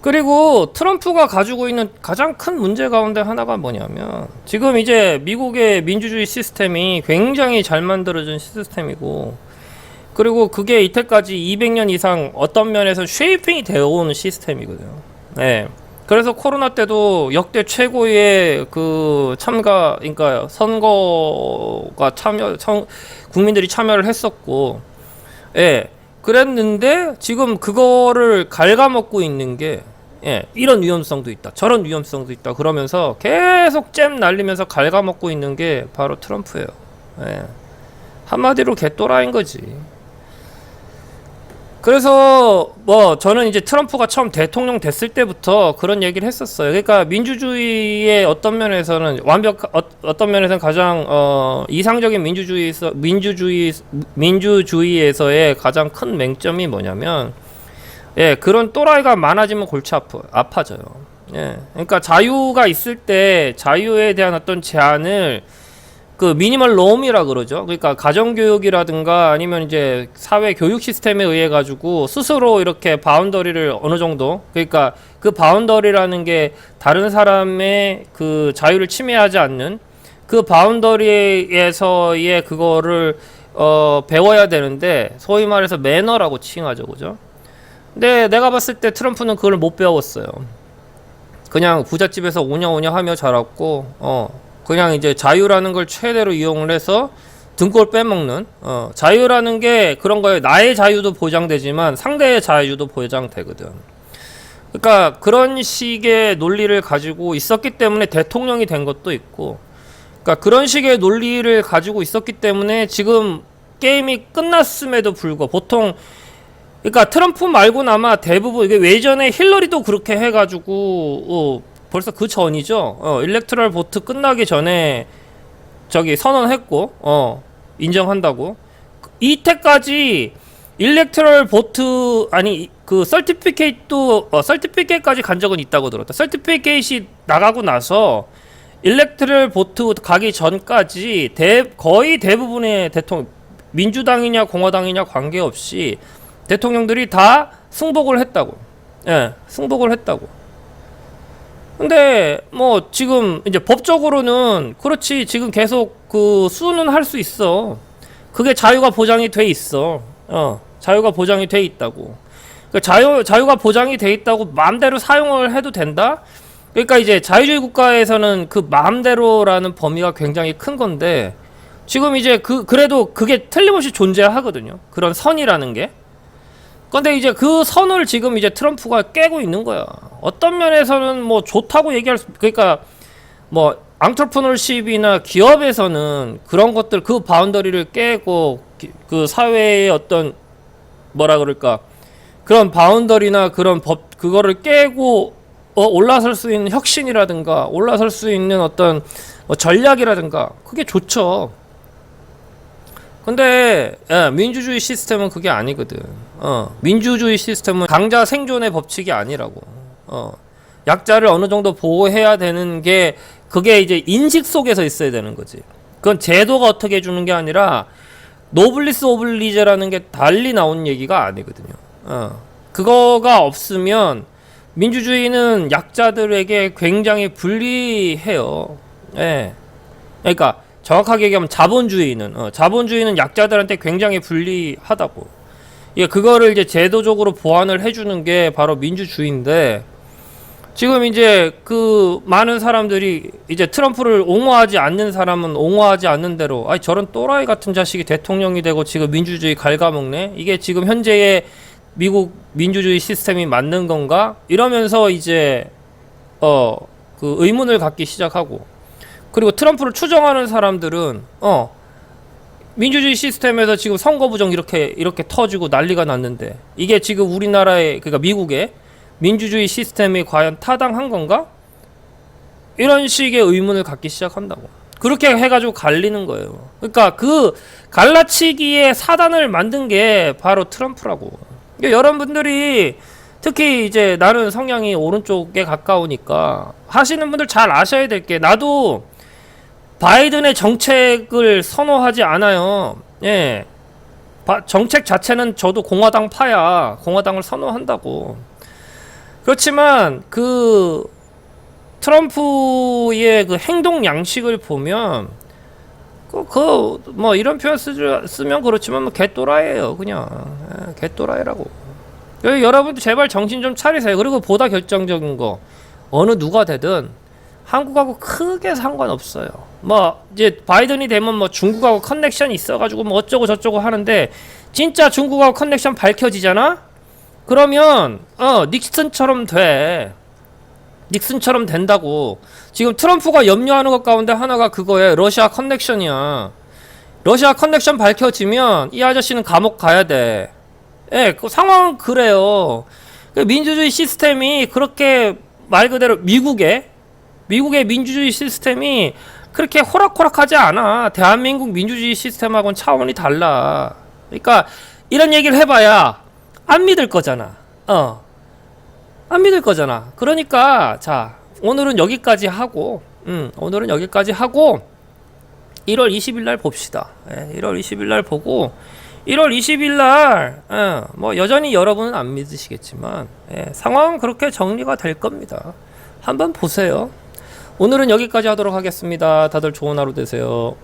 그리고 트럼프가 가지고 있는 가장 큰 문제 가운데 하나가 뭐냐면 지금 이제 미국의 민주주의 시스템이 굉장히 잘 만들어진 시스템이고 그리고 그게 이때까지 200년 이상 어떤 면에서 쉐이핑이 되어 온 시스템이거든요. 네. 그래서 코로나 때도 역대 최고의 그 참가, 그러니까 선거가 참여, 참, 국민들이 참여를 했었고, 예. 그랬는데 지금 그거를 갉아먹고 있는 게, 예, 이런 위험성도 있다. 저런 위험성도 있다. 그러면서 계속 잼 날리면서 갉아먹고 있는 게 바로 트럼프예요. 예. 한마디로 개또라인 거지. 그래서 뭐 저는 이제 트럼프가 처음 대통령 됐을 때부터 그런 얘기를 했었어요. 그러니까 민주주의의 어떤 면에서는 완벽 어, 어떤 면에서는 가장 어, 이상적인 민주주의에서 민주주의 민주주의에서의 가장 큰 맹점이 뭐냐면 예 그런 또라이가 많아지면 골치 아파 아파져요. 예 그러니까 자유가 있을 때 자유에 대한 어떤 제한을 그 미니멀 롬이라 그러죠. 그러니까 가정 교육이라든가 아니면 이제 사회 교육 시스템에 의해 가지고 스스로 이렇게 바운더리를 어느 정도 그러니까 그 바운더리라는 게 다른 사람의 그 자유를 침해하지 않는 그 바운더리에서의 그거를 어 배워야 되는데 소위 말해서 매너라고 칭하죠. 그죠? 근데 내가 봤을 때 트럼프는 그걸 못 배웠어요. 그냥 부잣집에서 오냐오냐 하며 자랐고 어 그냥 이제 자유라는 걸 최대로 이용을 해서 등골 빼먹는 어, 자유라는 게 그런 거예요. 나의 자유도 보장되지만 상대의 자유도 보장되거든. 그러니까 그런 식의 논리를 가지고 있었기 때문에 대통령이 된 것도 있고, 그러니까 그런 식의 논리를 가지고 있었기 때문에 지금 게임이 끝났음에도 불구하고 보통 그러니까 트럼프 말고는 아마 대부분 이게 외전에 힐러리도 그렇게 해가지고 어, 벌써 그 전이죠. 어, 일렉트럴 보트 끝나기 전에 저기 선언했고, 어, 인정한다고. 이때까지 일렉트럴 보트 아니 그 설티피케이트도 어, 설티피케이트까지 간 적은 있다고 들었다. 설티피케이트이 나가고 나서 일렉트럴 보트 가기 전까지 대, 거의 대부분의 대통령 민주당이냐 공화당이냐 관계없이 대통령들이 다 승복을 했다고. 예, 승복을 했다고. 근데 뭐 지금 이제 법적으로는 그렇지 지금 계속 그 수는 할 수 있어. 그게 자유가 보장이 돼 있어. 어, 자유가 보장이 돼 있다고. 그 자유 자유가 보장이 돼 있다고 마음대로 사용을 해도 된다. 그러니까 이제 자유주의 국가에서는 그 마음대로라는 범위가 굉장히 큰 건데 지금 이제 그 그래도 그게 틀림없이 존재하거든요. 그런 선이라는 게. 근데 이제 그 선을 지금 이제 트럼프가 깨고 있는 거야. 어떤 면에서는 뭐 좋다고 얘기할 수, 그러니까 뭐 앙트러프너십이나 기업에서는 그런 것들 그 바운더리를 깨고 기- 그 사회의 어떤 뭐라 그럴까 그런 바운더리나 그런 법 그거를 깨고 어, 올라설 수 있는 혁신이라든가 올라설 수 있는 어떤 뭐 전략이라든가 그게 좋죠. 근데 예, 민주주의 시스템은 그게 아니거든. 어, 민주주의 시스템은 강자 생존의 법칙이 아니라고. 어, 약자를 어느 정도 보호해야 되는 게 그게 이제 인식 속에서 있어야 되는 거지. 그건 제도가 어떻게 해주는 게 아니라 노블리스 오블리제라는 게 달리 나온 얘기가 아니거든요. 어, 그거가 없으면 민주주의는 약자들에게 굉장히 불리해요. 예. 그러니까 정확하게 얘기하면 자본주의는 어, 자본주의는 약자들한테 굉장히 불리하다고. 예, 그거를 이제 제도적으로 보완을 해주는 게 바로 민주주의인데 지금 이제 그 많은 사람들이 이제 트럼프를 옹호하지 않는 사람은 옹호하지 않는 대로 아니 저런 또라이 같은 자식이 대통령이 되고 지금 민주주의 갉아먹네? 이게 지금 현재의 미국 민주주의 시스템이 맞는 건가? 이러면서 이제 어 그 의문을 갖기 시작하고 그리고 트럼프를 추정하는 사람들은 어 민주주의 시스템에서 지금 선거 부정 이렇게 이렇게 터지고 난리가 났는데 이게 지금 우리나라의 그러니까 미국의 민주주의 시스템이 과연 타당한 건가? 이런 식의 의문을 갖기 시작한다고. 그렇게 해가지고 갈리는 거예요. 그러니까 그 갈라치기의 사단을 만든 게 바로 트럼프라고. 그러니까 여러분들이 특히 이제 나는 성향이 오른쪽에 가까우니까 하시는 분들 잘 아셔야 될 게 나도 바이든의 정책을 선호하지 않아요. 예. 바- 정책 자체는 저도 공화당 파야. 공화당을 선호한다고. 그렇지만 그 트럼프의 그 행동 양식을 보면 그 뭐 이런 표현 쓰, 쓰면 그렇지만 뭐 개또라이예요 그냥 예, 개또라이라고 여러분도 제발 정신 좀 차리세요 그리고 보다 결정적인 거 어느 누가 되든 한국하고 크게 상관없어요 뭐 이제 바이든이 되면 뭐 중국하고 커넥션이 있어가지고 뭐 어쩌고 저쩌고 하는데 진짜 중국하고 커넥션 밝혀지잖아 그러면 어 닉슨처럼 돼 닉슨처럼 된다고. 지금 트럼프가 염려하는 것 가운데 하나가 그거에 러시아 커넥션이야. 러시아 커넥션 밝혀지면 이 아저씨는 감옥 가야 돼. 예, 그 상황은 그래요. 그 민주주의 시스템이 그렇게 말 그대로 미국의 미국의 민주주의 시스템이 그렇게 호락호락하지 않아. 대한민국 민주주의 시스템하고는 차원이 달라. 그러니까 이런 얘기를 해봐야 안 믿을 거잖아. 어. 안 믿을 거잖아. 그러니까 자 오늘은 여기까지 하고, 음 오늘은 여기까지 하고 1월 20일 날 봅시다. 예, 1월 20일 날 보고 1월 20일 날, 예, 뭐 여전히 여러분은 안 믿으시겠지만 예, 상황은 그렇게 정리가 될 겁니다. 한번 보세요. 오늘은 여기까지 하도록 하겠습니다. 다들 좋은 하루 되세요.